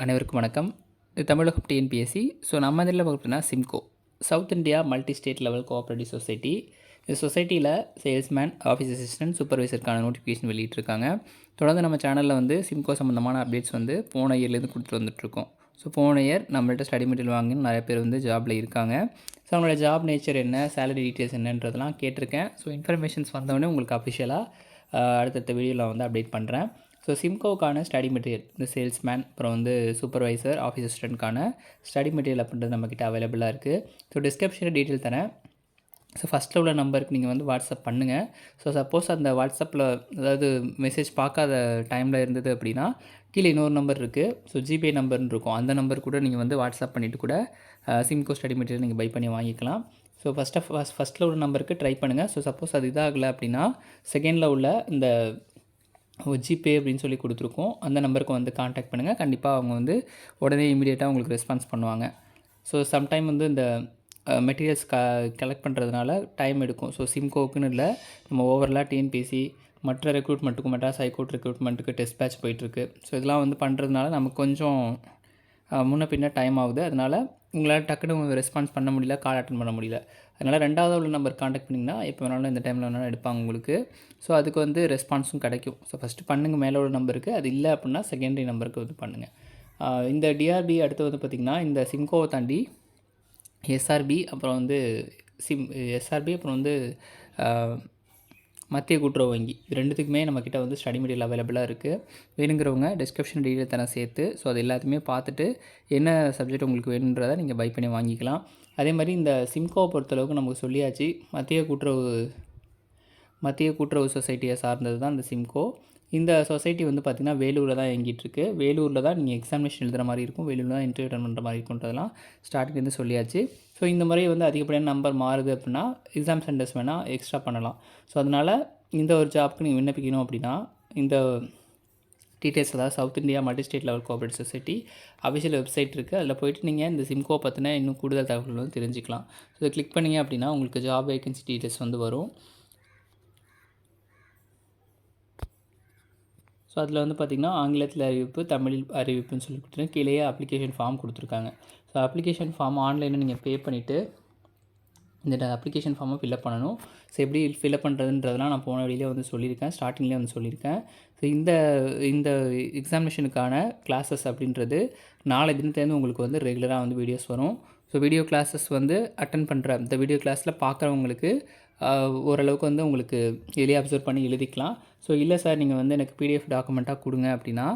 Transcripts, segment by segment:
அனைவருக்கும் வணக்கம். இது தமிழகம் டிஎன்பிஎஸ்சி ஸோ நம்ம இதில் பார்த்தீங்கன்னா Simco South India multi state level cooperative society இந்த சொசைட்டியில் சேல்ஸ்மேன் ஆஃபீஸ் அசிஸ்டன்ட் சூப்பர்வைசருக்கான நோட்டிஃபிகேஷன் வெளியிட்டிருக்காங்க. தொடர்ந்து நம்ம சேனலில் வந்து சிம்கோ சம்மந்தமான அப்டேட்ஸ் வந்து போன இயர்லேருந்து கொடுத்துட்டு வந்துட்ருக்கோம் ஸோ போன இயர் நம்மள்ட்ட ஸ்டடி மெட்டீரியல் வாங்கின்னு நிறைய பேர் வந்து ஜாபில் இருக்காங்க. ஸோ அவங்களோட ஜாப் நேச்சர் என்ன சேலரி டீட்டெயில்ஸ் என்னன்றதெல்லாம் கேட்டிருக்கேன். ஸோ இன்ஃபர்மேஷன்ஸ் வந்தவொடனே உங்களுக்கு அஃபிஷியலாக அடுத்தடுத்த வீடியோவில் வந்து அப்டேட் பண்ணுறேன் ஸோ சிம்கோவுக்கான ஸ்டடி மெட்டீரியல் இந்த சேல்ஸ்மேன் அப்புறம் வந்து சூப்பர்வைசர் ஆஃபீஸ் அசிஸ்டண்ட்கான ஸ்டடி மெட்டீரியல் அப்படின்றது நம்மக்கிட்ட அவைலபிளாக இருக்குது ஸோ டிஸ்கிரிப்ஷனில் டீட்டெயில் தரேன். ஸோ ஃபஸ்ட்டில் உள்ள நம்பருக்கு நீங்கள் வந்து வாட்ஸ்அப் பண்ணுங்கள் ஸோ சப்போஸ் அந்த வாட்ஸ்அப்பில் அதாவது மெசேஜ் பார்க்காத டைமில் இருந்தது அப்படின்னா கீழே இன்னொரு நம்பர் இருக்குது ஸோ ஜிபே நம்பர்னு இருக்கும். அந்த நம்பர் கூட நீங்கள் வந்து வாட்ஸ்அப் பண்ணிவிட்டு கூட சிம்கோ ஸ்டடி மெட்டீரியல் நீங்கள் பை பண்ணி வாங்கிக்கலாம். ஸோ ஃபஸ்ட் ஆஃப் ஃபஸ்ட் ஃபஸ்ட்டில் உள்ள நம்பருக்கு ட்ரை பண்ணுங்கள் ஸோ சப்போஸ் அது இதாகலை அப்படின்னா செகண்டில் உள்ள இந்த ஜிபே அப்படின்னு சொல்லி கொடுத்துருக்கோம். அந்த நம்பருக்கு வந்து காண்டாக்ட் பண்ணுங்கள் கண்டிப்பாக அவங்க வந்து உடனே இமீடியட்டாக உங்களுக்கு ரெஸ்பான்ஸ் பண்ணுவாங்க. ஸோ சம்டைம் வந்து இந்த மெட்டீரியல்ஸ் க கலெக்ட் பண்ணுறதுனால டைம் எடுக்கும். ஸோ சிம்கோக்குன்னு இல்லை. நம்ம ஓவரலாக டிஎன்பிசி மற்ற ரெக்ரூட்மெண்ட்டுக்கும் மெட்ராஸ் ஹைகோர்ட் ரெக்ரூட்மெண்ட்டுக்கு டெஸ்ட் பேட்ச் போயிட்டுருக்கு ஸோ இதெல்லாம் வந்து பண்ணுறதுனால நமக்கு கொஞ்சம் முன்ன பின்ன டைம் ஆகுது. அதனால் உங்களால் டக்குன்னு ரெஸ்பான்ஸ் பண்ண முடியல கால் அட்டன் பண்ண முடியல. அதனால் ரெண்டாவது உள்ள நம்பர் காண்டாக்ட் பண்ணிங்கன்னா எப்போ வேணாலும் இந்த டைமில் வேணாலும் எடுப்பாங்க உங்களுக்கு. ஸோ அதுக்கு வந்து ரெஸ்பான்ஸும் கிடைக்கும். ஸோ ஃபஸ்ட்டு பண்ணுங்கள் மேலே உள்ள நம்பருக்கு அது இல்லை அப்படின்னா செகண்டரி நம்பருக்கு வந்து பண்ணுங்கள் இந்த டிஆர்பி அடுத்து வந்து பார்த்திங்கன்னா இந்த சிம்கோவை தாண்டி எஸ்ஆர்பி அப்புறம் வந்து சிம் எஸ்ஆர்பி அப்புறம் வந்து மத்திய கூட்டுறவு வங்கி. இது ரெண்டுத்துக்குமே நம்மக்கிட்ட வந்து ஸ்டடி மெட்டீரியல் அவைலபிளாக இருக்குது வேணுங்கிறவங்க டிஸ்கிரிப்ஷன் டீட்டெயில் தானே சேர்த்து ஸோ அது எல்லாத்தையுமே பார்த்துட்டு என்ன சப்ஜெக்ட் உங்களுக்கு வேணுன்றதை நீங்கள் பை பண்ணி வாங்கிக்கலாம். அதே மாதிரி இந்த சிம்கோவை பொறுத்தளவுக்கு நமக்கு சொல்லியாச்சு. மத்திய கூட்டுறவு மத்திய கூட்டுறவு சொசைட்டியை சார்ந்தது தான் இந்த சிம்கோ. இந்த சொசைட்டி வந்து பார்த்திங்கன்னா வேலூரில் தான் இயங்கிட்டுருக்கு. வேலூரில் தான் நீங்கள் எக்ஸாமினேஷன் எழுதுகிற மாதிரி இருக்கும். வேலூரில் தான் இன்டர்வியூ அட்டன் பண்ணுற மாதிரி இருக்கும்ன்றதெல்லாம் ஸ்டார்டிங்லேருந்து சொல்லியாச்சு. ஸோ இந்த முறை வந்து அதிகப்படியான நம்பர் மாறுது அப்படின்னா எக்ஸாம் சென்டர்ஸ் வேணால் எக்ஸ்ட்ரா பண்ணலாம். ஸோ அதனால் இந்த ஒரு ஜாப்க்கு நீங்கள் விண்ணப்பிக்கணும் அப்படின்னா இந்த டீட்டெயில்ஸ் அதாவது South India multi state level cooperate society official website இருக்குது அதில் போய்ட்டு நீங்கள் இந்த சிம்கோ பற்றின இன்னும் கூடுதல் தகவல்கள் வந்து தெரிஞ்சுக்கலாம். ஸோ இதை கிளிக் பண்ணிங்க அப்படின்னா உங்களுக்கு ஜாப் வேகன்சி டீட்டெயில்ஸ் வந்து வரும். ஸோ அதில் வந்து பார்த்திங்கன்னா ஆங்கிலத்தில் அறிவிப்பு தமிழில் அறிவிப்புன்னு சொல்லி கொடுத்துருங்க கீழே அப்ளிகேஷன் ஃபார்ம் கொடுத்துருக்காங்க. ஸோ அப்ளிகேஷன் ஃபார்ம் ஆன்லைனில் நீங்கள் பே பண்ணிவிட்டு இந்த அப்ளிகேஷன் ஃபார்மை ஃபில்அப் பண்ணணும். ஸோ எப்படி ஃபில்அப் பண்ணுறதுன்றதெல்லாம் நான் போன வழியிலே வந்து சொல்லியிருக்கேன் ஸ்டார்டிங்லேயே வந்து சொல்லியிருக்கேன். ஸோ இந்த இந்த எக்ஸாமினேஷனுக்கான கிளாஸஸ் அப்படின்றது நாளை தினத்துலேருந்து உங்களுக்கு வந்து ரெகுலராக வந்து வீடியோஸ் வரும். ஸோ வீடியோ கிளாஸஸ் வந்து அட்டன் பண்ணுற இந்த வீடியோ கிளாஸில் பார்க்குறவங்களுக்கு ஓரளவுக்கு வந்து உங்களுக்கு எளிய அப்சர்வ் பண்ணி எழுதிக்கலாம். ஸோ இல்லை சார் நீங்கள் வந்து எனக்கு பிடிஎஃப் டாக்குமெண்ட்டாக கொடுங்க அப்படின்னா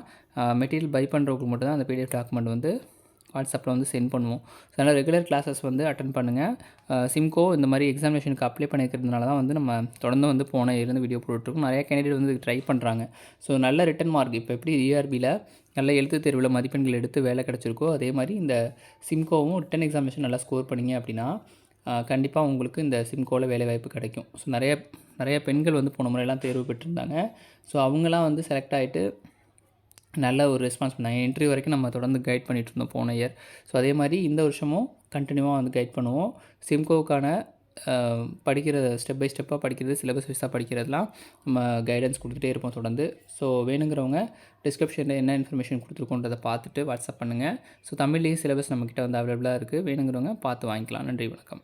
மெட்டீரியல் பை பண்ணுறவங்களுக்கு மட்டும் தான் அந்த பிடிஎஃப் டாக்குமெண்ட் வந்து வாட்ஸ்அப்பில் வந்து சென்ட் பண்ணுவோம். ஸோ அதனால் ரெகுலர் கிளாஸஸ் வந்து அட்டன் பண்ணுங்கள் சிம்கோ இந்த மாதிரி எக்ஸாமினேஷனுக்கு அப்ளை பண்ணிக்கிறதுனால தான் வந்து நம்ம தொடர்ந்து வந்து போன இருந்து வீடியோ போட்டுருக்கோம் நிறையா கேண்டிடேட் வந்து ட்ரை பண்ணுறாங்க ஸோ நல்ல ரிட்டன் மார்க் இப்போ எப்படி இஆர்பியில் நல்ல எழுத்து தேர்வில் மதிப்பெண்கள் எடுத்து வேலை கிடச்சிருக்கோ அதே மாதிரி இந்த சிம்கோவும் ரிட்டன் எக்ஸாமினேஷன் நல்லா ஸ்கோர் பண்ணிங்க அப்படின்னா கண்டிப்பாக உங்களுக்கு இந்த சிம்கோவில் வேலைவாய்ப்பு கிடைக்கும். ஸோ நிறைய நிறைய பெண்கள் வந்து போன முறையெல்லாம் தேர்வு பெற்றிருந்தாங்க. ஸோ அவங்களாம் வந்து செலக்ட் ஆகிட்டு நல்ல ஒரு ரெஸ்பான்ஸ் பண்ணாங்க. இன்டர்வியூ வரைக்கும் நம்ம தொடர்ந்து கைட் பண்ணிகிட்டு இருந்தோம் போன இயர் ஸோ அதே மாதிரி இந்த வருஷமும் கண்டினியூவாக வந்து கைட் பண்ணுவோம். சிம்கோவுக்கான படிக்கிற ஸ்டெப் பை ஸ்டெப்பாக படிக்கிறது சிலபஸ் வைஸாக படிக்கிறதுலாம் நம்ம கைடன்ஸ் கொடுத்துட்டே இருப்போம் தொடர்ந்து. ஸோ வேணுங்கிறவங்க டிஸ்கிரிப்ஷனில் என்ன இன்ஃபர்மேஷன் கொடுத்துருக்கோன்றதை பார்த்துட்டு வாட்ஸ்அப் பண்ணுங்கள் ஸோ தமிழ்லேயும் சிலபஸ் நம்மக்கிட்ட வந்து அவைலபிளாக இருக்குது வேணுங்கிறவங்க பார்த்து வாங்கிக்கலாம். நன்றி வணக்கம்.